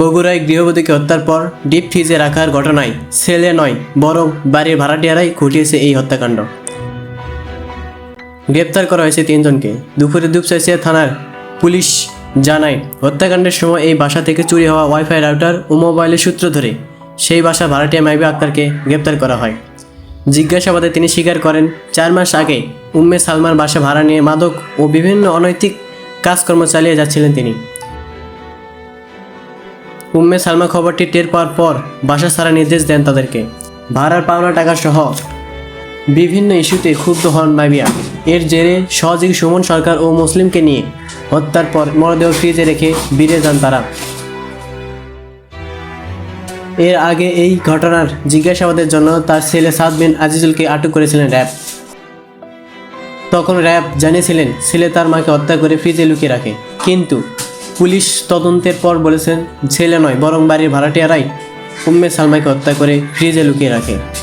বগুড়ায় গৃহবধূকে হত্যার পর ডিপ ফ্রিজে রাখার ঘটনায় ছেলে নয়, বরং বাড়ির ভাড়াটিয়ারাই ঘটিয়েছে এই হত্যাকাণ্ড। গ্রেপ্তার করা হয়েছে তিনজনকে। দুপুরে দুপচাইছিয়া থানার পুলিশ জানায়, হত্যাকাণ্ডের সময় এই বাসা থেকে চুরি হওয়া ওয়াইফাই রাউটার ও মোবাইলের সূত্র ধরে সেই বাসা ভাড়াটিয়া মাইবা আক্তারকে গ্রেপ্তার করা হয়। জিজ্ঞাসাবাদে তিনি স্বীকার করেন, চার মাস আগে উম্মে সালমার বাসা ভাড়া নিয়ে মাদক ও বিভিন্ন অনৈতিক কাজকর্ম চালিয়ে যাচ্ছিলেন তিনি। উম্মে সালমা খবরটি টের পাওয়ার পর বাসা ছাড়া নির্দেশ দেন তাদেরকে। ভাড়ার পাওনা টাকা সহ বিভিন্ন ইস্যুতে ক্ষুব্ধ হন মাইবিয়া এর জেরে সহযোগী সুমন সরকার ও মুসলিমকে নিয়ে হত্যার পর মরদেহ ফ্রিজে রেখে বেরিয়ে যান তারা। এর আগে এই ঘটনার জিজ্ঞাসাবাদের জন্য তার ছেলে সাদ বিন আজিজুলকে আটক করেছিলেন র্যাব। তখন র্যাব জানিয়েছিলেন ছেলে তার মাকে হত্যা করে ফ্রিজে লুকিয়ে রাখে। কিন্তু পুলিশ তদন্তের পর বলেছেন, ছেলে নয়, বরং বাড়ির ভাড়াটিয়ারাই উম্মে সালমাকে হত্যা করে ফ্রিজে লুকিয়ে রাখে।